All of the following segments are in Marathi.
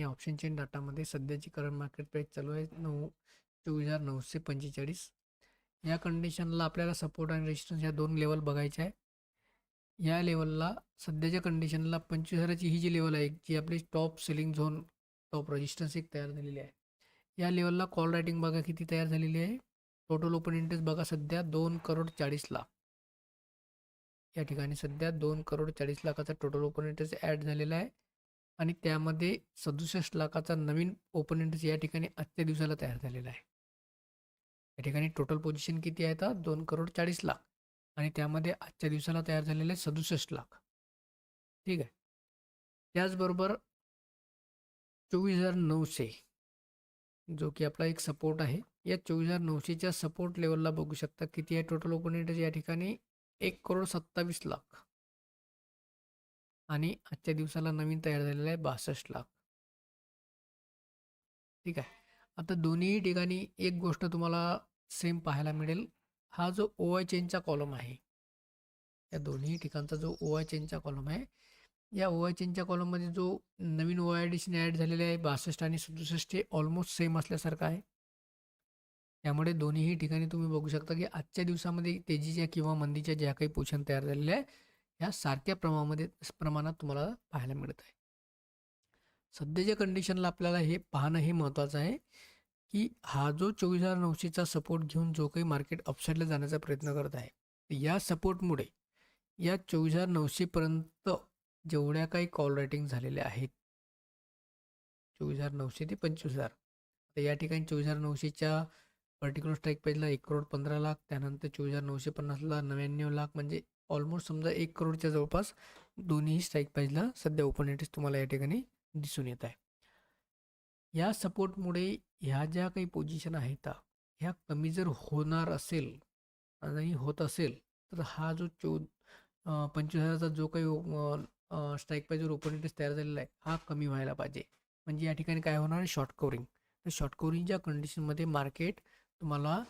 आणि ऑप्शन चेन डाटामध्ये सध्याची करंट मार्केट प्राईस चालू आहे नऊ चोवीस हजार नऊशे पंचेचाळीस. या कंडिशनला आपल्याला सपोर्ट आणि रेजिस्टन्स या दोन लेवल बघायचे आहे. या लेवलला सध्याच्या कंडिशनला पंचवीस हजाराची ही जी लेवल आहे जी आपली top selling zone top resistance एक तयार झालेली आहे. या लेवलला कॉल रायटिंग बघा किती तयार झालेली आहे. टोटल ओपन इंटरेस्ट बघा सध्या दोन करोड चाळीस लाख. या ठिकाणी सध्या दोन करोड चाळीस लाखाचा टोटल ओपन इंटरेस्ट ॲड झालेला आहे. आणि त्यामध्ये सदुसष्ट लाखाचा नवीन ओपन इंटरेस्ट या ठिकाणी आजच्या दिवसाला तयार झालेला आहे. या ठिकाणी टोटल पोझिशन किती आहे आता दोन करोड चाळीस लाख. आणि त्यामध्ये आजच्या दिवसाला तयार झालेले आहे सदुसष्ट लाख. ठीक आहे. त्याचबरोबर चोवीस हजार नऊशे जो की आपला एक सपोर्ट आहे. या चोवीस हजार नऊशेच्या सपोर्ट लेवलला बघू शकता किती आहे टोटल ओपन इंटरेस्ट या ठिकाणी? एक करोड सत्तावीस लाख. आणि आजच्या दिवसाला नवीन तयार झालेला आहे बासष्ट लाख. ठीक आहे. आता दोन्ही ठिकाणी एक गोष्ट तुम्हाला सेम पाहायला मिळेल. हा जो ओ आय चेनचा कॉलम आहे या दोन्ही ठिकाणचा जो ओ आय चेनचा कॉलम आहे या ओ आय चेनच्या कॉलममध्ये जो नवीन ओ आय डिशन ॲड झालेले आहे बासष्ट आणि सदुसष्ट हे ऑलमोस्ट सेम असल्यासारखं आहे. त्यामुळे दोन्हीही ठिकाणी तुम्ही बघू शकता की आजच्या दिवसामध्ये तेजीच्या किंवा मंदीच्या ज्या काही पोषण तयार झालेल्या आहे ह्या सारख्या प्रमाणामध्ये प्रमाणात तुम्हाला पाहायला मिळत आहे. सध्याच्या कंडिशनला आपल्याला हे पाहणं हे महत्त्वाचं आहे की हा जो चोवीस हजार नऊशेचा सपोर्ट घेऊन जो काही मार्केट अपसाईडला जाण्याचा प्रयत्न करत आहे या सपोर्टमुळे या चोवीस हजार नऊशेपर्यंत जेवढ्या काही कॉल रायटिंग झालेल्या आहेत चोवीस हजार नऊशे ते पंचवीस हजार तर या ठिकाणी चोवीस हजार नऊशेच्या पर्टिक्युलर स्ट्राईक प्राईजला एक करोड पंधरा लाख त्यानंतर चोवीस हजार नऊशे पन्नासला नव्याण्णव लाख म्हणजे ऑलमोस्ट समजा एक करोडच्या जवळपास दोन्ही स्ट्राईक प्राईजला सध्या ओपन इंटरेस्ट तुम्हाला या ठिकाणी दिसून येत आहे. या सपोर्टमुळे ह्या ज्या काही पोझिशन आहेत ह्या कमी जर होणार असेल आणि होत असेल तर हा जो चौ पंचवीस हजाराचा जो काही स्ट्राईक प्राईजवर ओपन इंटरेस्ट तयार झालेला आहे हा कमी व्हायला पाहिजे. म्हणजे या ठिकाणी काय होणार आहे? शॉर्ट कवरिंग तर शॉर्ट कवरिंगच्या कंडिशनमध्ये मार्केट तुम्हाला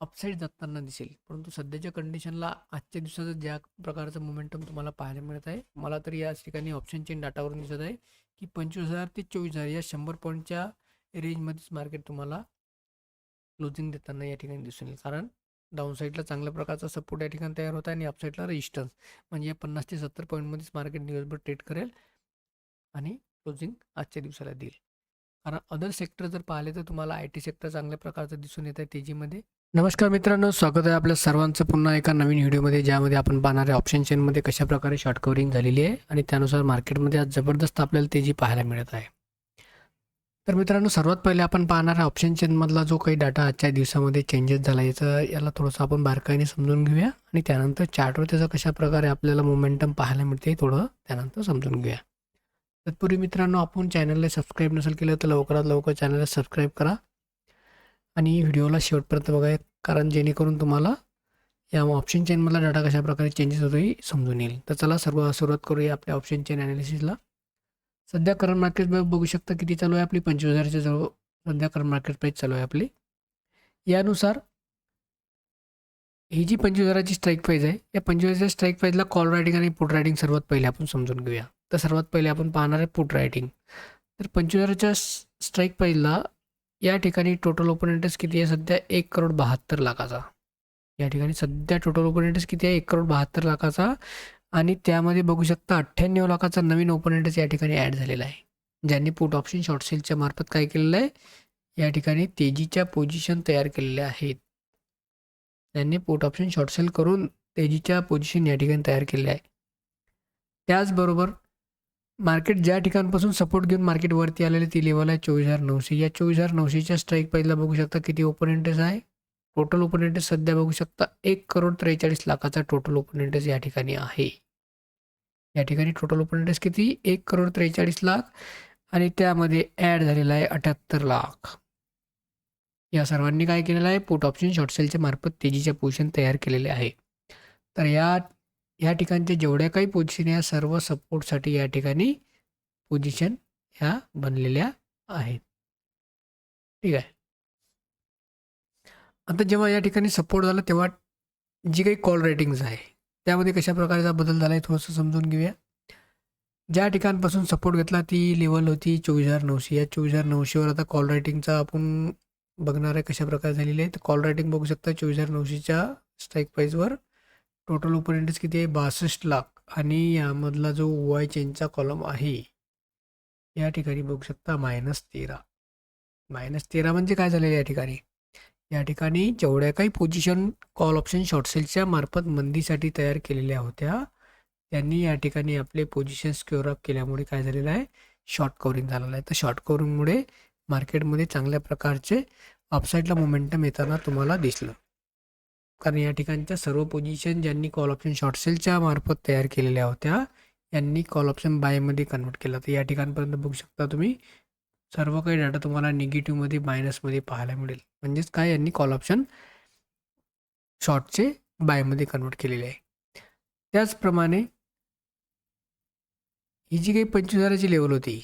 अपसाईड जाताना दिसेल. परंतु सध्याच्या कंडिशनला आजच्या दिवसाचं ज्या प्रकारचं मोमेंटम तुम्हाला पाहायला मिळत आहे मला तरी या ठिकाणी ऑप्शन चेन डाटावरून दिसत आहे की पंचवीस हजार ते चोवीस हजार या शंभर पॉईंटच्या रेंजमध्येच मार्केट तुम्हाला क्लोजिंग देताना या ठिकाणी दिसून येईल. कारण डाऊन साईडला चांगल्या प्रकारचा सपोर्ट या ठिकाणी तयार होत आहे आणि अपसाईडला रेजिस्टन्स म्हणजे या पन्नास ते सत्तर पॉईंटमध्येच मार्केट दिवसभर ट्रेड करेल आणि क्लोजिंग आजच्या दिवसाला देईल. कारण अदर सेक्टर जर पाहिले तर तुम्हाला आय टी सेक्टर चांगल्या प्रकारचं दिसून येत आहे तेजीमध्ये नमस्कार मित्रांनो स्वागत आहे आपल्या सर्वांचं पुन्हा एका नवीन व्हिडिओमध्ये ज्यामध्ये आपण पाहणार आहे ऑप्शन चेनमध्ये कशाप्रकारे शॉर्ट कवरिंग झालेली आहे आणि त्यानुसार मार्केटमध्ये आज जबरदस्त आपल्याला तेजी पाहायला मिळत आहे. तर मित्रांनो सर्वात पहिले आपण पाहणार आहे ऑप्शन चेनमधला जो काही डाटा आजच्या दिवसामध्ये चेंजेस झाला याचं याला थोडंसं आपण बारकाईने समजून घेऊया आणि त्यानंतर चार्टवर त्याचं कशाप्रकारे आपल्याला मोमेंटम पाहायला मिळते थोडं त्यानंतर समजून घेऊया. तत्पूर्वी मित्रांनो आपण चॅनलला सबस्क्राईब नसेल केलं तर लवकरात लवकर चॅनलला सबस्क्राईब करा. आणि व्हिडिओला शेवटपर्यंत बघा कारण जेणेकरून तुम्हाला या ऑप्शन चेनमधला डाटा कशा प्रकारे चेंजेस होतो हे समजून येईल. तर चला सर्व सुरुवात करूया आपल्या ऑप्शन चेन ॲनालिसिसला सध्या करंट मार्केट बघू शकता किती चालू आहे आपली? पंचवीस हजारच्या जवळ सध्या करंट मार्केट प्राईस चालू आहे आपली. यानुसार ही जी पंचवीस हजाराची स्ट्राईक प्राईज आहे या पंचवीस हजारच्या स्ट्राईक प्राईजला कॉल रायटिंग आणि पुट रायटिंग सर्वात पहिले आपण समजून घेऊया. तर सर्वात पहिले आपण पाहणार आहे पुट रायटिंग तर पंचवीस हजाराच्या स्ट्राईक प्राईजला या ठिकाणी टोटल ओपन इंटरेस्ट किती आहे? सध्या एक करोड बहात्तर लाखाचा. या ठिकाणी सध्या टोटल ओपन इंटरेस्ट किती आहे? एक करोड बहात्तर लाखाचा. आणि त्यामध्ये बघू शकता अठ्ठ्याण्णव लाखाचा नवीन ओपन इंटरेस्ट या ठिकाणी ॲड झालेला आहे. ज्यांनी पुट ऑप्शन शॉर्ट सेलच्या मार्फत काय केलेलं आहे? या ठिकाणी तेजीच्या पोझिशन तयार केलेल्या आहेत. त्यांनी पुट ऑप्शन शॉर्ट सेल करून तेजीच्या पोझिशन या ठिकाणी तयार केलेल्या आहे. त्याचबरोबर मार्केट ज्या ठिकाणपासून सपोर्ट घेऊन मार्केट वरती आलेले ती लेवल आहे चोवीस हजार नऊशे. या चोवीस हजार नऊशेच्या स्ट्राईक पहिला बघू शकता किती ओपन इंटरेस्ट आहे? टोटल ओपन इंटरेस्ट सध्या बघू शकता एक करोड त्रेचाळीस लाखाचा टोटल ओपन इंटरेस्ट या ठिकाणी आहे. या ठिकाणी टोटल ओपन इंटरेस्ट किती? एक करोड त्रेचाळीस लाख आणि त्यामध्ये ॲड झालेला आहे अठ्याहत्तर लाख. या सर्वांनी काय केलेलं आहे? पुट ऑप्शन शॉर्ट सेलच्या मार्फत तेजीच्या पोझिशन तयार केलेले आहे. तर या या ठिकाणच्या जेवढ्या काही पोझिशन या सर्व सपोर्टसाठी या ठिकाणी पोझिशन ह्या बनलेल्या आहेत. ठीक आहे. आता जेव्हा या ठिकाणी सपोर्ट झाला तेव्हा जी काही कॉल रेटिंग्ज आहे त्यामध्ये कशा प्रकारचा बदल झाला आहे थोडंसं समजून घेऊया. ज्या ठिकाणपासून सपोर्ट घेतला ती लेवल होती चोवीस हजार नऊशे. या चोवीस हजार नऊशेवर आता कॉल रायटिंगचा आपण बघणार आहे कशा प्रकारे झालेली आहे. तर कॉल रायटिंग बघू शकता चोवीस हजार नऊशेच्या स्ट्राईक प्राईजवर टोटल ओपन इंटरेस्ट किती आहे? बासष्ट लाख. आणि यामधला जो वाय चेनचा कॉलम आहे या ठिकाणी बघू शकता मायनस तेरा. मायनस तेरा म्हणजे काय झालेलं या ठिकाणी? या ठिकाणी जेवढ्या काही पोझिशन कॉल ऑप्शन शॉर्ट सेलच्या मार्फत मंदीसाठी तयार केलेल्या होत्या त्यांनी या ठिकाणी आपले पोझिशन स्क्युअर अप केल्यामुळे काय झालेलं आहे? शॉर्ट कवरिंग झालेलं आहे. तर शॉर्ट कवरिंगमुळे मार्केटमध्ये चांगल्या प्रकारचे अपसाईडला मोमेंटम येताना तुम्हाला दिसलं. कारण या ठिकाणच्या सर्व पोझिशन ज्यांनी कॉल ऑप्शन शॉर्ट सेलच्या मार्फत तयार केलेल्या होत्या यांनी कॉल ऑप्शन बायमध्ये कन्वर्ट केला. तर या ठिकाणपर्यंत बघू शकता तुम्ही सर्व काही डाटा तुम्हाला निगेटिव्हमध्ये मायनसमध्ये पाहायला मिळेल. म्हणजेच काय? यांनी कॉल ऑप्शन शॉर्टचे बायमध्ये कन्वर्ट केलेले आहे. त्याचप्रमाणे ही जी काही पंचवीस हजाराची लेवल होती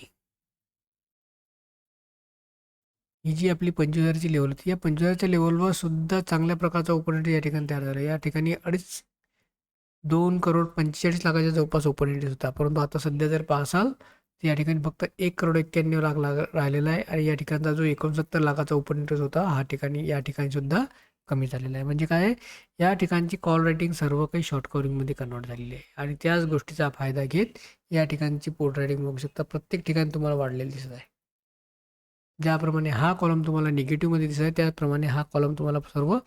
ही जी आपली पंचवीस लेवल होती या पंचवीस हजारच्या लेवलवर सुद्धा चांगल्या प्रकारचा ओपन या ठिकाणी तयार झाला. या ठिकाणी अडीच दोन करोड पंचेचाळीस लाखाच्या जवळपास ओपन होता. परंतु आता सध्या जर पाहसाल तर या ठिकाणी फक्त एक करोड एक्क्याण्णव लाख लाग राहिलेला आहे आणि या ठिकाणचा जो एकोणसत्तर लाखाचा ओपन होता हा ठिकाणी या ठिकाणी सुद्धा कमी झालेला आहे. म्हणजे काय या ठिकाणची कॉल रेटिंग सर्व काही शॉर्ट कवरिंगमध्ये कन्वर्ट झालेली आहे. आणि त्याच गोष्टीचा फायदा घेत या ठिकाणची पोर्ट रायटिंग बघू शकता. प्रत्येक ठिकाणी तुम्हाला वाढलेली दिसत आहे. ज्याप्रमाणे हा कॉलम तुम्हाला निगेटिव्हमध्ये दिसत आहे त्याप्रमाणे हा कॉलम तुम्हाला सर्व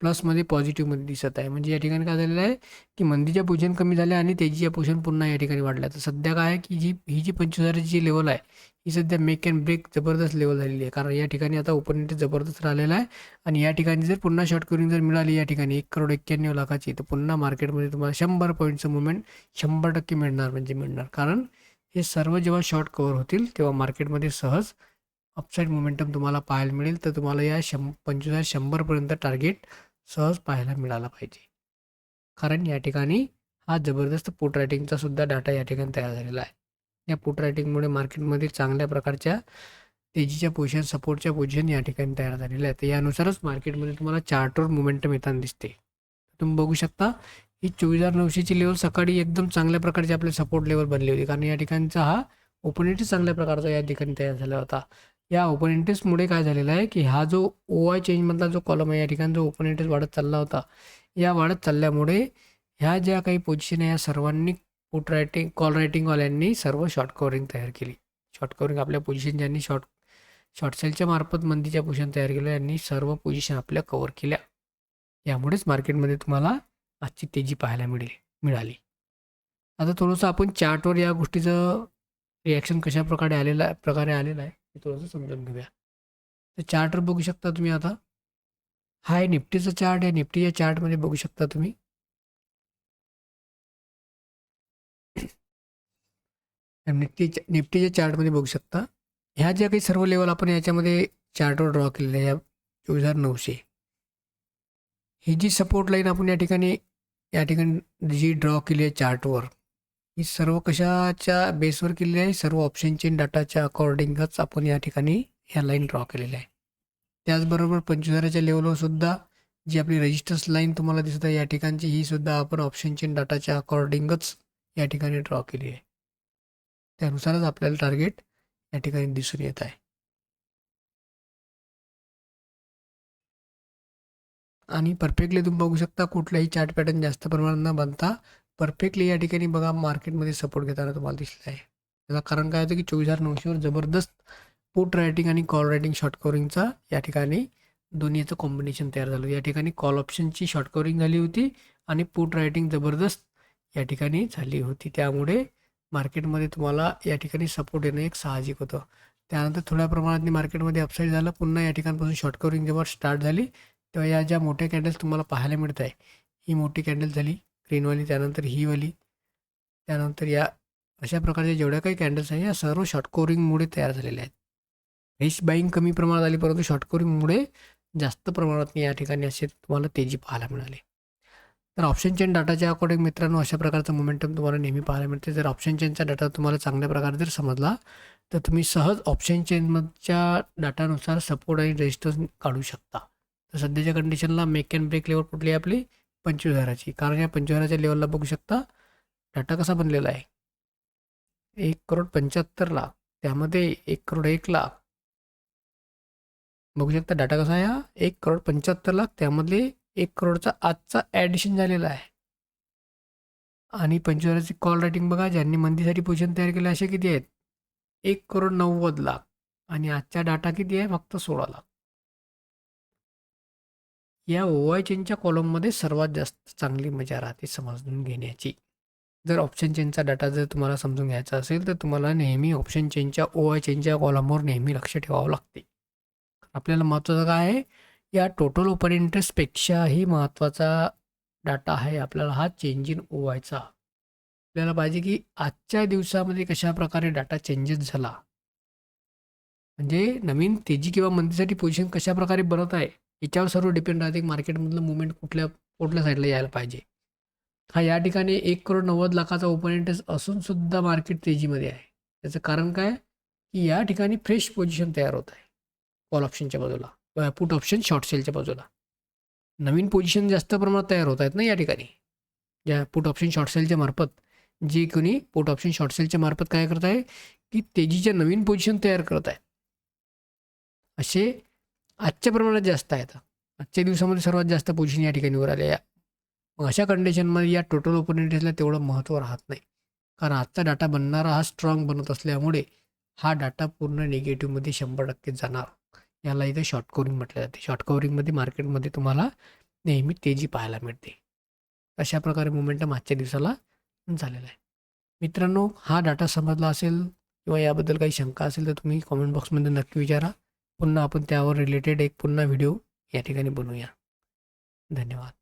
प्लसमध्ये पॉझिटिव्हमध्ये दिसत आहे. म्हणजे या ठिकाणी काय झालेलं आहे की मंदीच्या पोझिशन कमी झाल्या आणि त्याची पोझिशन पुन्हा या ठिकाणी वाढल्या. तर सध्या काय आहे की जी ही जी पंचवीस हजाराची जी लेवल आहे ही सध्या मेक अँड ब्रेक जबरदस्त लेवल झालेली आहे. कारण या ठिकाणी आता ओपन इंटरेस्ट जबरदस्त राहिलेला आहे आणि या ठिकाणी जर पुन्हा शॉर्ट करून जर मिळाली या ठिकाणी एक करोड एक्क्याण्णव लाखाची तर पुन्हा मार्केटमध्ये तुम्हाला शंभर पॉईंटचं मुवमेंट शंभर टक्के मिळणार म्हणजे मिळणार. कारण हे सर्व जेव्हा शॉर्ट कवर होतील तेव्हा मार्केटमध्ये सहज अपसाईड मोमेंटम तुम्हाला पाहायला मिळेल. तर तुम्हाला या शं पंचवीस हजार शंभरपर्यंत टार्गेट सहज पाहायला मिळाला पाहिजे. कारण या ठिकाणी हा जबरदस्त पोट रायटिंगचा सुद्धा डाटा या ठिकाणी तयार झालेला आहे. या पोट रायटिंगमुळे मार्केटमध्ये चांगल्या प्रकारच्या तेजीच्या पोझिशन सपोर्टच्या पोझिशन या ठिकाणी तयार झालेल्या आहेत. तर यानुसारच मार्केटमध्ये तुम्हाला चार्टवर मोमेंटम येताना दिसते. तुम्ही बघू शकता ही चोवीस हजार नऊशेची लेवल सकाळी एकदम चांगल्या प्रकारची आपले सपोर्ट लेवल बनली होती. कारण या ठिकाणचा हा ओपनिटी चांगल्या प्रकारचा या ठिकाणी तयार झाला होता. या ओपन इंटरेस्टमुळे काय झालेलं आहे की हा जो ओ आय चेंजमधला जो कॉलम आहे या ठिकाणी जो ओपन इंटरेस्ट वाढत चालला होता या वाढत चालल्यामुळे ह्या ज्या काही पोझिशन आहे या सर्वांनी पुट रायटिंग कॉल रायटिंगवाल्यांनी सर्व शॉर्ट कवरिंग तयार केली. शॉर्ट कवरिंग आपल्या पोझिशन ज्यांनी शॉर्ट शॉर्ट सेलच्या मार्फत मंदीच्या पोझिशन तयार केल्या यांनी सर्व पोझिशन आपल्या कवर केल्या. यामुळेच मार्केटमध्ये तुम्हाला आजची तेजी पाहायला मिळेल मिळाली. आता थोडंसं आपण चार्टवर या गोष्टीचं रिॲक्शन कशा प्रकारे आलेलं प्रकारे आलेलं आहे हे थोडंसं समजून घेऊया. तर चार्टवर बघू शकता तुम्ही आता. हा आहे निफ्टीचा चार्ट आहे. निफ्टीच्या चार्टमध्ये बघू शकता तुम्ही. निफ्टी निफ्टीच्या चार्टमध्ये बघू शकता. ह्या ज्या काही सर्व लेवल आपण याच्यामध्ये चार्टवर ड्रॉ केलेल्या या चोवीस हजार नऊशे. ही जी सपोर्ट लाईन आपण या ठिकाणी या ठिकाणी जी ड्रॉ केली आहे चार्टवर ही सर्व कशाच्या बेसवर केलेली आहे? सर्व ऑप्शनचे डाटाच्या अकॉर्डिंगच आपण या ठिकाणी ह्या लाईन ड्रॉ केलेल्या आहे त्याचबरोबर पंचवीस हजाराच्या लेवलवर सुद्धा जी आपली रजिस्टर्स लाईन तुम्हाला दिसत आहे या ठिकाणची ही सुद्धा आपण ऑप्शन चेन डाटाच्या अकॉर्डिंगच या ठिकाणी ड्रॉ केली आहे. त्यानुसारच आपल्याला टार्गेट या ठिकाणी दिसून येत आहे. आणि परफेक्टली तुम्ही बघू शकता कुठलाही चार्ट पॅटर्न जास्त प्रमाणात न बनता परफेक्टली या ठिकाणी बघा मार्केटमध्ये सपोर्ट घेताना तुम्हाला दिसलं आहे. त्याचं कारण काय होतं की चोवीस हजार नऊशेवर जबरदस्त पुट रायटिंग आणि कॉल रायटिंग शॉर्ट कवरिंगचा या ठिकाणी दोन्हीचं कॉम्बिनेशन तयार झालं. या ठिकाणी कॉल ऑप्शनची शॉर्ट कवरिंग झाली होती आणि पुट रायटिंग जबरदस्त या ठिकाणी झाली होती. त्यामुळे मार्केटमध्ये तुम्हाला या ठिकाणी सपोर्ट येणं एक साहजिक होतं. त्यानंतर थोड्या प्रमाणात मार्केटमध्ये अपसाईड झालं. पुन्हा या ठिकाणपासून शॉर्ट कवरिंग जेव्हा स्टार्ट झाली तेव्हा या ज्या मोठ्या कॅन्डल्स तुम्हाला पाहायला मिळत आहे ही मोठी कॅन्डल झाली. ग्रीनवाली त्यानंतर ही वाली. त्यानंतर या अशा प्रकारच्या जेवढ्या काही कॅन्डल्स आहेत या सर्व शॉर्ट कोरिंगमुळे तयार झालेल्या आहेत. रिश बाईंग कमी प्रमाणात आली परंतु शॉर्ट कोरिंगमुळे जास्त प्रमाणात या ठिकाणी असे तुम्हाला तेजी पाहायला मिळाली. तर ऑप्शन चेन डाटाच्या अकॉर्डिंग मित्रांनो अशा प्रकारचं मोमेंटम तुम्हाला नेहमी पाहायला मिळते. जर ऑप्शन चेनचा डाटा तुम्हाला चांगल्या प्रकारे जर समजला तर तुम्ही सहज ऑप्शन चेनमधच्या डाटानुसार सपोर्ट आणि रेजिस्टन्स काढू शकता. तर सध्याच्या कंडिशनला मेक अँड ब्रेक लेवल कुठली आपली? पंचवीस हजाराची कारण या पंचवीस हजाराच्या लेवलला बघू शकता डाटा कसा बनलेला आहे? एक करोड पंच्याहत्तर लाख. त्यामध्ये एक करोड एक लाख. बघू शकता डाटा कसा आहे हा? एक करोड पंच्याहत्तर लाख. त्यामधले एक करोडचा आजचा ॲडिशन झालेला आहे. आणि पंचवीसची कॉल रायटिंग बघा ज्यांनी मंदीसाठी पोझिशन तयार केले असे किती आहेत? एक करोड नव्वद लाख. आणि आजचा डाटा किती आहे? फक्त सोळा लाख. या ओवायचेनच्या कॉलममध्ये सर्वात जास्त चांगली मजा राहते समजून घेण्याची. जर ऑप्शन चेनचा डाटा जर तुम्हाला समजून घ्यायचा असेल तर तुम्हाला नेहमी ऑप्शन चेनच्या ओ आय चेनच्या कॉलमवर नेहमी लक्ष ठेवावं लागते. आपल्याला महत्त्वाचं काय आहे? या टोटल ओपन इंटरेस्टपेक्षाही महत्त्वाचा डाटा आहे आपल्याला हा चेंजिंग ओवायचा. ओ आयचा आपल्याला पाहिजे की आजच्या दिवसामध्ये कशा प्रकारे डाटा चेंजेस झाला. म्हणजे नवीन तेजी किंवा मंदीसाठी पोझिशन कशा प्रकारे बनत आहे? याच्यावर सर्व डिपेंड राहते मार्केटमधलं मुवमेंट कुठल्या कुठल्या साईडला यायला पाहिजे. हा या ठिकाणी एक करोड नव्वद लाखाचा ओपन इंटरेस्ट असून सुद्धा मार्केट तेजीमध्ये आहे. त्याचं कारण काय? की या ठिकाणी फ्रेश पोझिशन तयार होत आहे. कॉल ऑप्शनच्या बाजूला. पुट ऑप्शन शॉर्ट सेलच्या बाजूला. नवीन पोझिशन जास्त प्रमाणात तयार होत आहेत ना या ठिकाणी. ज्या पुट ऑप्शन शॉर्ट सेलच्या मार्फत. जे कोणी पुट ऑप्शन शॉर्ट सेलच्या मार्फत काय करत आहे की तेजीच्या नवीन पोझिशन तयार करत आहे असे आजच्या प्रमाणात जास्त आहेत. आजच्या दिवसामध्ये सर्वात जास्त पोझिशन या ठिकाणी वर आल्या मग अशा कंडिशनमध्ये या टोटल ओपन तेवढं महत्त्व राहत नाही. कारण आजचा डाटा बनणारा हा स्ट्रॉंग बनत असल्यामुळे हा डाटा पूर्ण निगेटिव्हमध्ये शंभर टक्के जाणार. याला इथे शॉर्ट कवरिंग म्हटलं जाते. शॉर्ट कवरिंगमध्ये मार्केटमध्ये तुम्हाला नेहमी तेजी पाहायला मिळते. अशा प्रकारे मोमेंटम आजच्या दिवसाला झालेला आहे. मित्रांनो हा डाटा समजला असेल किंवा याबद्दल काही शंका असेल तर तुम्ही कॉमेंट बॉक्समध्ये नक्की विचारा. पुन्हा आपण त्यावर रिलेटेड एक पुन्हा व्हिडिओ या ठिकाणी बनवूया. धन्यवाद.